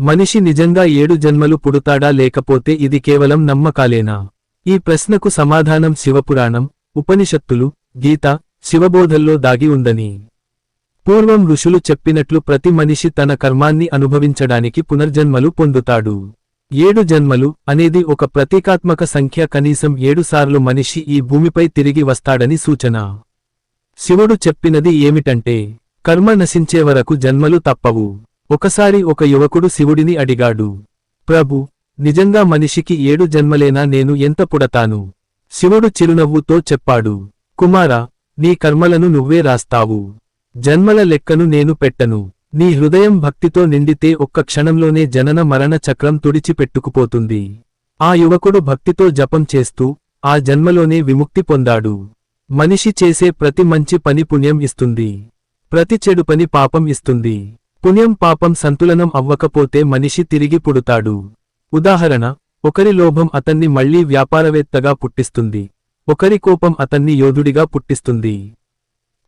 మనిషి నిజంగా ఏడు జన్మలు పుడుతాడా లేకపోతే ఇది కేవలం నమ్మకాలేనా? ఈ ప్రశ్నకు సమాధానం శివపురాణం ఉపనిషత్తులు గీత శివబోధల్లో దాగి ఉందని. పూర్వం ఋషులు చెప్పినట్లు ప్రతి మనిషి తన కర్మాన్ని అనుభవించడానికి పునర్జన్మలు పొందుతాడు. ఏడు జన్మలు అనేది ఒక ప్రతీకాత్మక సంఖ్య కనీసం ఏడుసార్లు మనిషి ఈ భూమిపై తిరిగి వస్తాడని సూచన. శివుడు చెప్పినది ఏమిటంటే కర్మ నశించే వరకు జన్మలు తప్పవు. ఒకసారి ఒక యువకుడు శివుడిని అడిగాడు ప్రభు నిజంగా మనిషికి ఏడు జన్మలేనా నేను ఎంత పుడతాను శివుడు చిరునవ్వుతో చెప్పాడు కుమారా నీ కర్మలను నువ్వే రాస్తావు. జన్మల లెక్కను నేను పెట్టను. నీ హృదయం భక్తితో నిండితే ఒక్క క్షణంలోనే జనన మరణ చక్రం తుడిచిపెట్టుకుపోతుంది ఆ యువకుడు భక్తితో జపం చేస్తూ ఆ జన్మలోనే విముక్తి పొందాడు. మనిషి చేసే ప్రతి మంచి పని పుణ్యం ఇస్తుంది. ప్రతి చెడు పని పాపం ఇస్తుంది. పుణ్యం పాపం సంతులనం అవ్వకపోతే మనిషి తిరిగి పుడుతాడు. ఉదాహరణ ఒకరి లోభం అతన్ని మళ్ళీ వ్యాపారవేత్తగా పుట్టిస్తుంది. ఒకరి కోపం అతన్ని యోధుడిగా పుట్టిస్తుంది.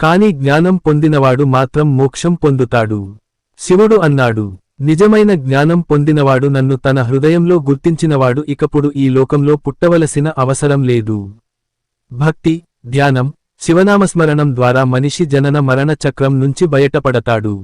కాని జ్ఞానం పొందినవాడు మాత్రం మోక్షం పొందుతాడు. శివుడు అన్నాడు నిజమైన జ్ఞానం పొందినవాడు నన్ను తన హృదయంలో గుర్తించినవాడు ఇకపుడు ఈ లోకంలో పుట్టవలసిన అవసరం లేదు. భక్తి ధ్యానం శివనామస్మరణం ద్వారా మనిషి జనన మరణ చక్రం నుంచి బయటపడతాడు.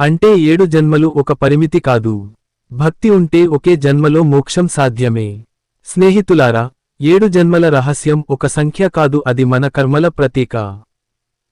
అంటే ఏడు జన్మలు ఒక పరిమితి కాదు. భక్తి ఉంటే ఒకే జన్మలో మోక్షం సాధ్యమే. స్నేహితులారా ఏడు జన్మల రహస్యం ఒక సంఖ్య కాదు అది మన కర్మల ప్రతీక.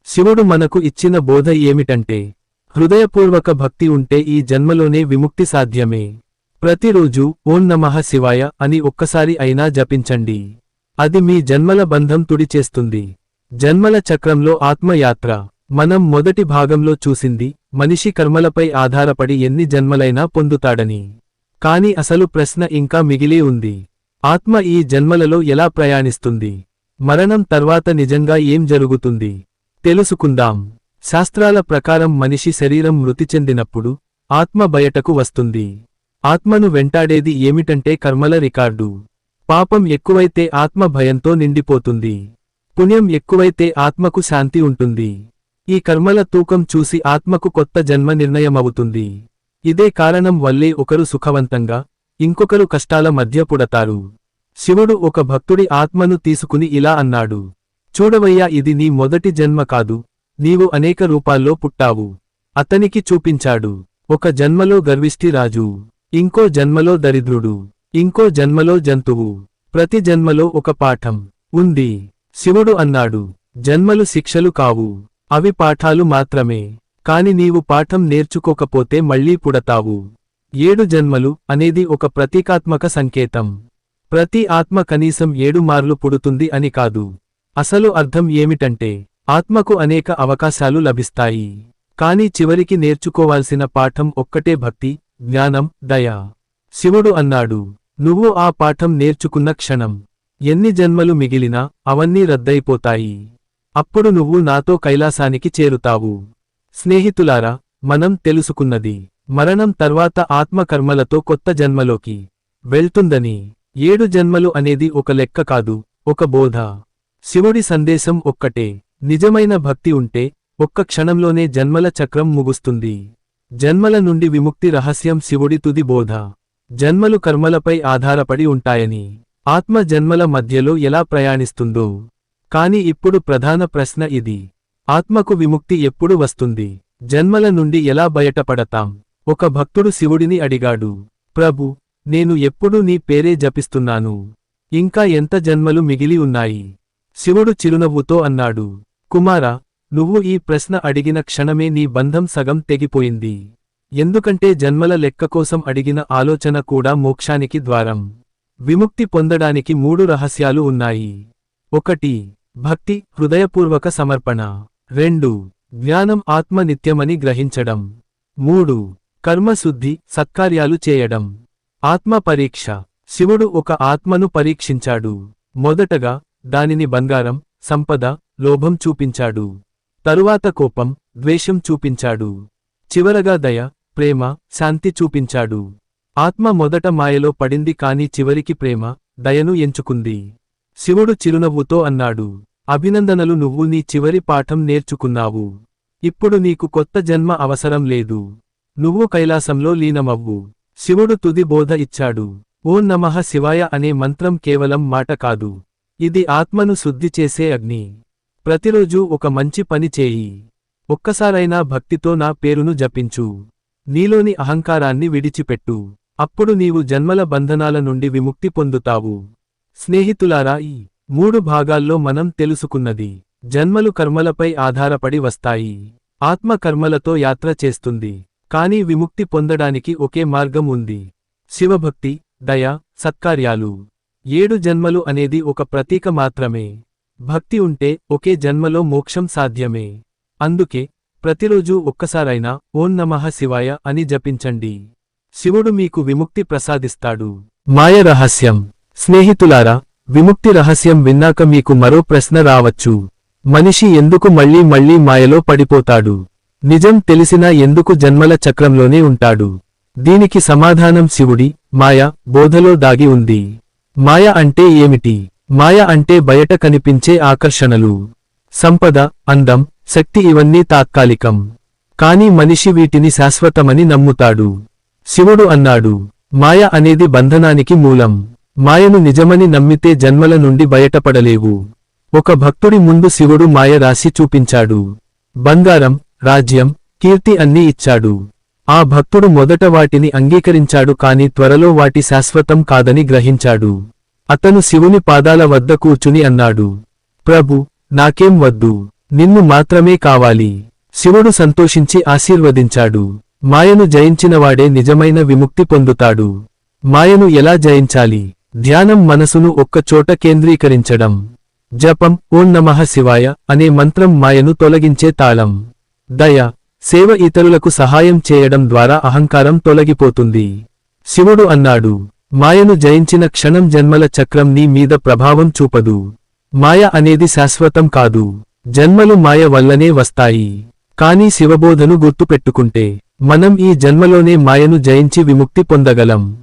శివుడు మనకు ఇచ్చిన బోధ ఏమిటంటే హృదయపూర్వక భక్తి ఉంటే ఈ జన్మలోనే విముక్తి సాధ్యమే. ప్రతిరోజు ఓం నమః శివాయ అని ఒక్కసారి అయినా జపించండి. అది మీ జన్మల బంధం తుడిచేస్తుంది. జన్మల చక్రంలో ఆత్మయాత్ర మనం మొదటి భాగంలో చూసింది మనిషి కర్మలపై ఆధారపడి ఎన్ని జన్మలైనా పొందుతాడని. కాని అసలు ప్రశ్న ఇంకా మిగిలి ఉంది. ఆత్మ ఈ జన్మలలో ఎలా ప్రయాణిస్తుంది? మరణం తర్వాత నిజంగా ఏం జరుగుతుంది? తెలుసుకుందాం. శాస్త్రాల ప్రకారం మనిషి శరీరం మృతి చెందినప్పుడు ఆత్మ బయటకు వస్తుంది. ఆత్మను వెంటాడేది ఏమిటంటే కర్మల రికార్డు. పాపం ఎక్కువైతే ఆత్మ భయంతో నిండిపోతుంది. పుణ్యం ఎక్కువైతే ఆత్మకు శాంతి ఉంటుంది. ఈ కర్మల తూకం చూసి ఆత్మకు కొత్త జన్మ నిర్ణయమవుతుంది. ఇదే కారణం వల్లే ఒకరు సుఖవంతంగా ఇంకొకరు కష్టాల మధ్య పుడతారు. శివుడు ఒక భక్తుడి ఆత్మను తీసుకుని ఇలా అన్నాడు. చూడవయ్యా ఇది నీ మొదటి జన్మ కాదు. నీవు అనేక రూపాల్లో పుట్టావు. అతనికి చూపించాడు. ఒక జన్మలో గర్విష్ఠి రాజు. ఇంకో జన్మలో దరిద్రుడు. ఇంకో జన్మలో జంతువు. ప్రతి జన్మలో ఒక పాఠం ఉంది. శివుడు అన్నాడు. జన్మలు శిక్షలు కావు. అవి పాఠాలు మాత్రమే. కాని నీవు పాఠం నేర్చుకోకపోతే మళ్ళీ పుడతావు. ఏడు జన్మలు అనేది ఒక ప్రతీకాత్మక సంకేతం. ప్రతి ఆత్మ కనీసం ఏడు మార్లు పుడుతుంది అని కాదు. అసలు అర్థం ఏమిటంటే ఆత్మకు అనేక అవకాశాలు లభిస్తాయి. కాని చివరికి నేర్చుకోవాల్సిన పాఠం ఒక్కటే భక్తి జ్ఞానం దయ. శివుడు అన్నాడు నువ్వు ఆ పాఠం నేర్చుకున్న క్షణం. ఎన్ని జన్మలు మిగిలినా అవన్నీ రద్దయిపోతాయి. అప్పుడు నువ్వు నాతో కైలాసానికి చేరుతావు. స్నేహితులారా మనం తెలుసుకున్నది మరణం తర్వాత ఆత్మకర్మలతో కొత్త జన్మలోకి వెళ్తుందని. ఏడు జన్మలు అనేది ఒక లెక్క కాదు ఒక బోధ. శివుడి సందేశం ఒక్కటే నిజమైన భక్తి ఉంటే ఒక్క క్షణంలోనే జన్మల చక్రం ముగుస్తుంది. జన్మల నుండి విముక్తి రహస్యం శివుడి తుది బోధ. జన్మలు కర్మలపై ఆధారపడి ఉంటాయని. ఆత్మ జన్మల మధ్యలో ఎలా ప్రయాణిస్తుందో. కాని ఇప్పుడు ప్రధాన ప్రశ్న ఇది. ఆత్మకు విముక్తి ఎప్పుడు వస్తుంది? జన్మల నుండి ఎలా బయటపడతాం? ఒక భక్తుడు శివుడిని అడిగాడు. ప్రభు నేను ఎప్పుడూ నీ పేరే జపిస్తున్నాను. ఇంకా ఎంత జన్మలు మిగిలి ఉన్నాయి? శివుడు చిరునవ్వుతో అన్నాడు. కుమారా నువ్వు ఈ ప్రశ్న అడిగిన క్షణమే నీ బంధం సగం తెగిపోయింది. ఎందుకంటే జన్మల లెక్క కోసం అడిగిన ఆలోచన కూడా మోక్షానికి ద్వారం. విముక్తి పొందడానికి మూడు రహస్యాలు ఉన్నాయి. ఒకటి భక్తి హృదయపూర్వక సమర్పణ. రెండు జ్ఞానం ఆత్మ నిత్యమని గ్రహించడం. మూడు కర్మశుద్ధి సత్కార్యాలు చేయడం. ఆత్మ పరీక్ష. శివుడు ఒక ఆత్మను పరీక్షించాడు. మొదటగా దానిని బంగారం సంపద లోభం చూపించాడు. తరువాత కోపం ద్వేషం చూపించాడు. చివరగా దయ ప్రేమ శాంతి చూపించాడు. ఆత్మ మొదట మాయలో పడింది కాని చివరికి ప్రేమ దయను ఎంచుకుంది. శివుడు చిరునవ్వుతో అన్నాడు. అభినందనలు నువ్వు నీ చివరి పాఠం నేర్చుకున్నావు. ఇప్పుడు నీకు కొత్త జన్మ అవసరం లేదు. నువ్వు కైలాసంలో లీనమవ్వు. శివుడు తుది బోధ ఇచ్చాడు. ఓ నమః శివాయ అనే మంత్రం కేవలం మాట కాదు. ఇది ఆత్మను శుద్ధి చేసే అగ్ని. ప్రతిరోజూ ఒక మంచి పని చేయి. ఒక్కసారైనా భక్తితో నా పేరును జపించు. నీలోని అహంకారాన్ని విడిచిపెట్టు. అప్పుడు నీవు జన్మల బంధనాల నుండి విముక్తి పొందుతావు. స్నేహితులారా ఈ మూడు భాగాల్లో మనం తెలుసుకున్నది. జన్మలు కర్మలపై ఆధారపడి వస్తాయి. ఆత్మ కర్మలతో యాత్ర చేస్తుంది. కానీ విముక్తి పొందడానికి ఒకే మార్గం ఉంది. శివభక్తి దయ సత్కార్యాలు. ఏడు జన్మలు అనేది ఒక ప్రతీక మాత్రమే. భక్తి ఉంటే ఒకే జన్మలో మోక్షం సాధ్యమే. అందుకే ప్రతిరోజూ ఒక్కసారైనా ఓం నమః శివాయ అని జపించండి. శివుడు మీకు విముక్తి ప్రసాదిస్తాడు. మాయ రహస్యం. స్నేహితులారా విముక్తి రహస్యం విన్నాక మీకు మరో ప్రశ్న రావచ్చు. మనిషి ఎందుకు మళ్ళీ మళ్ళీ మాయలో పడిపోతాడు? నిజం తెలిసినా ఎందుకు జన్మల చక్రంలోనే ఉంటాడు? దీనికి సమాధానం శివుడి మాయ బోధలో దాగి ఉంది. మాయ అంటే ఏమిటి? మాయ అంటే బయట కనిపించే ఆకర్షణలు. సంపద అందం శక్తి ఇవన్నీ తాత్కాలికం. కాని మనిషి వీటిని శాశ్వతమని నమ్ముతాడు. శివుడు అన్నాడు మాయ అనేది బంధనానికి మూలం. మాయను నిజమని నమ్మితే జన్మల నుండి బయటపడలేవు. ఒక భక్తుడి ముందు శివుడు మాయ రాసి చూపించాడు. బంగారం రాజ్యం కీర్తి అన్నీ ఇచ్చాడు. ఆ భక్తుడు మొదట వాటిని అంగీకరించాడు కాని త్వరలో వాటి శాశ్వతం కాదని గ్రహించాడు. అతను శివుని పాదాల వద్ద కూర్చుని అన్నాడు ప్రభు నాకేం వద్దు. నిన్ను మాత్రమే కావాలి. శివుడు సంతోషించి ఆశీర్వదించాడు. మాయను జయించినవాడే నిజమైన విముక్తి పొందుతాడు. మాయను ఎలా జయించాలి? ధ్యానం మనసును ఒక్కచోట కేంద్రీకరించడం. జపం ఓం నమః శివాయ అనే మంత్రం మాయను తొలగించే తాళం. దయ సేవ ఇతరులకు సహాయం చేయడం ద్వారా అహంకారం తొలగిపోతుంది. శివుడు అన్నాడు మాయను జయించిన క్షణం జన్మల చక్రం నీ మీద ప్రభావం చూపదు. మాయ అనేది శాశ్వతం కాదు. జన్మలు మాయ వల్లనే వస్తాయి. కానీ శివబోధను గుర్తుపెట్టుకుంటే మనం ఈ జన్మలోనే మాయను జయించి విముక్తి పొందగలం.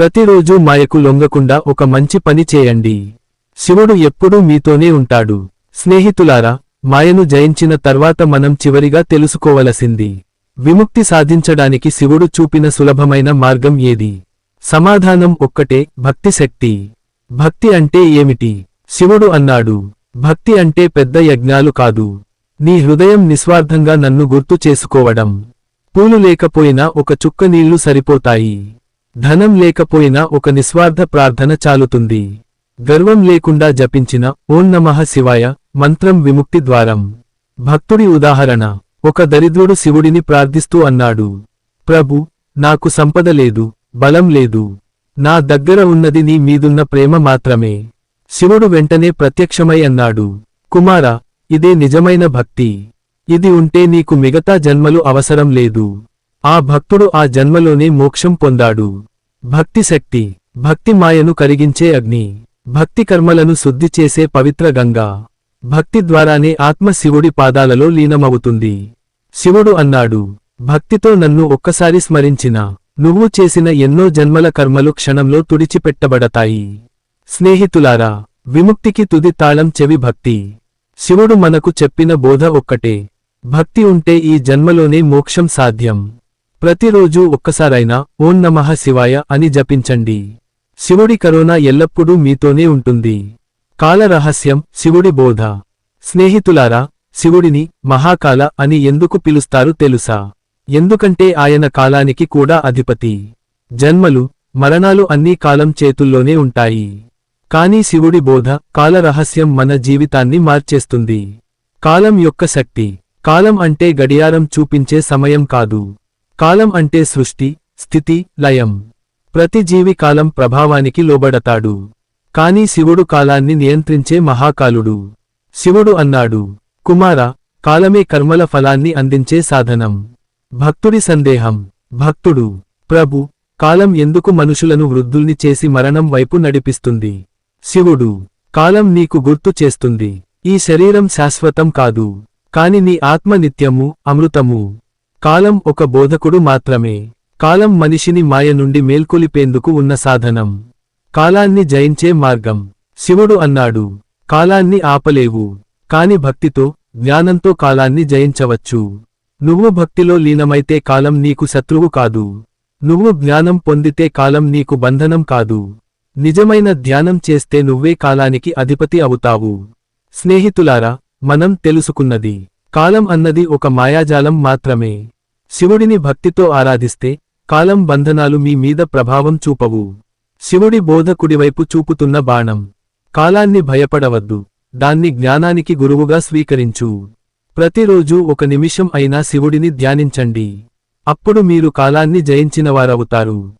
ప్రతిరోజూ మాయకు లొంగకుండా ఒక మంచి పని చేయండి. శివుడు ఎప్పుడూ మీతోనే ఉంటాడు. స్నేహితులారా మాయను జయించిన తర్వాత మనం చివరిగా తెలుసుకోవలసింది విముక్తి సాధించడానికి శివుడు చూపిన సులభమైన మార్గం ఏది? సమాధానం ఒక్కటే భక్తి శక్తి. భక్తి అంటే ఏమిటి? శివుడు అన్నాడు భక్తి అంటే పెద్ద యజ్ఞాలు కాదు. నీ హృదయం నిస్వార్థంగా నన్ను గుర్తు చేసుకోవడం. పూలు లేకపోయినా ఒక చుక్క నీళ్ళు సరిపోతాయి. ధనం లేకపోయినా ఒక నిస్వార్థ ప్రార్థన చాలుతుంది. గర్వం లేకుండా జపించిన ఓం నమః శివాయ మంత్రం విముక్తి ద్వారం. భక్తుడి ఉదాహరణ ఒక దరిద్రుడు శివుడిని ప్రార్థిస్తూ అన్నాడు. ప్రభు నాకు సంపద లేదు బలం లేదు. నా దగ్గర ఉన్నది నీ మీదున్న ప్రేమ మాత్రమే. శివుడు వెంటనే ప్రత్యక్షమై అన్నాడు. కుమారా ఇదే నిజమైన భక్తి. ఇది ఉంటే నీకు మిగతా జన్మలు అవసరం లేదు. ఆ భక్తుడు ఆ జన్మలోనే మోక్షం పొందాడు. భక్తి శక్తి భక్తి మాయను కరిగించే అగ్ని భక్తి కర్మలను శుద్ధి చేసే పవిత్ర గంగా. భక్తి ద్వారానే ఆత్మ శివుడి పాదాలలో లీనమవుతుంది. శివుడు అన్నాడు భక్తితో నన్ను ఒక్కసారి స్మరించిన నువ్వు చేసిన ఎన్నో జన్మల కర్మలు క్షణంలో తుడిచిపెట్టబడతాయి. స్నేహితులారా విముక్తికి తుది తాళం చెవి భక్తి. శివుడు మనకు చెప్పిన బోధ ఒక్కటే భక్తి ఉంటే ఈ జన్మలోనే మోక్షం సాధ్యం. ప్రతిరోజూ ఒక్కసారైనా ఓం నమః శివాయ అని జపించండి. శివుడి కరోనా ఎల్లప్పుడూ మీతోనే ఉంటుంది. కాలరహస్యం శివుడి బోధ. స్నేహితులారా శివుడిని మహాకాల అని ఎందుకు పిలుస్తారు తెలుసా? ఎందుకంటే ఆయన కాలానికి కూడా అధిపతి. జన్మలు మరణాలు అన్నీ కాలం చేతుల్లోనే ఉంటాయి. కానీ శివుడి బోధ కాలరహస్యం మన జీవితాన్ని మార్చేస్తుంది. కాలం యొక్క శక్తి. కాలం అంటే గడియారం చూపించే సమయం కాదు. కాలం అంటే సృష్టి స్థితి లయం. ప్రతి జీవి కాలం ప్రభావానికి లోబడతాడు. కాని శివుడు కాలాన్ని నియంత్రించే మహాకాలుడు. శివుడు అన్నాడు కుమార కాలమే కర్మల ఫలాన్ని అందించే సాధనం. భక్తుడి సందేహం. భక్తుడు ప్రభు కాలం ఎందుకు మనుషులను వృద్ధుల్ని చేసి మరణం వైపు నడిపిస్తుంది? శివుడు కాలం నీకు గుర్తు చేస్తుంది. ఈ శరీరం శాశ్వతం కాదు. కాని నీ ఆత్మ నిత్యము అమృతము. కాలం ఒక బోధకుడు మాత్రమే. కాలం మనిషిని మాయ నుండి మేల్కొలిపేందుకు ఉన్న సాధనం. కాలాన్ని జయించే మార్గం. శివుడు అన్నాడు కాలాన్ని ఆపలేవు. కాని భక్తితో జ్ఞానంతో కాలాన్ని జయించవచ్చు. నువ్వు భక్తిలో లీనమైతే కాలం నీకు శత్రువు కాదు. నువ్వు జ్ఞానం పొందితే కాలం నీకు బంధనం కాదు. నిజమైన ధ్యానం చేస్తే నువ్వే కాలానికి అధిపతి అవుతావు. స్నేహితులారా మనం తెలుసుకున్నది. కాలం అన్నది ఒక మాయాజాలం మాత్రమే. శివుడిని భక్తితో ఆరాధిస్తే కాలం బంధనాలు మీ మీద ప్రభావం చూపవు. శివుడి బోధ కుడివైపు చూపుతున్న బాణం. కాలాన్ని భయపడవద్దు. దాన్ని జ్ఞానానికి గురువుగా స్వీకరించు. ప్రతిరోజూ ఒక నిమిషం అయినా శివుడిని ధ్యానించండి. అప్పుడు మీరు కాలాన్ని జయించినవారవుతారు.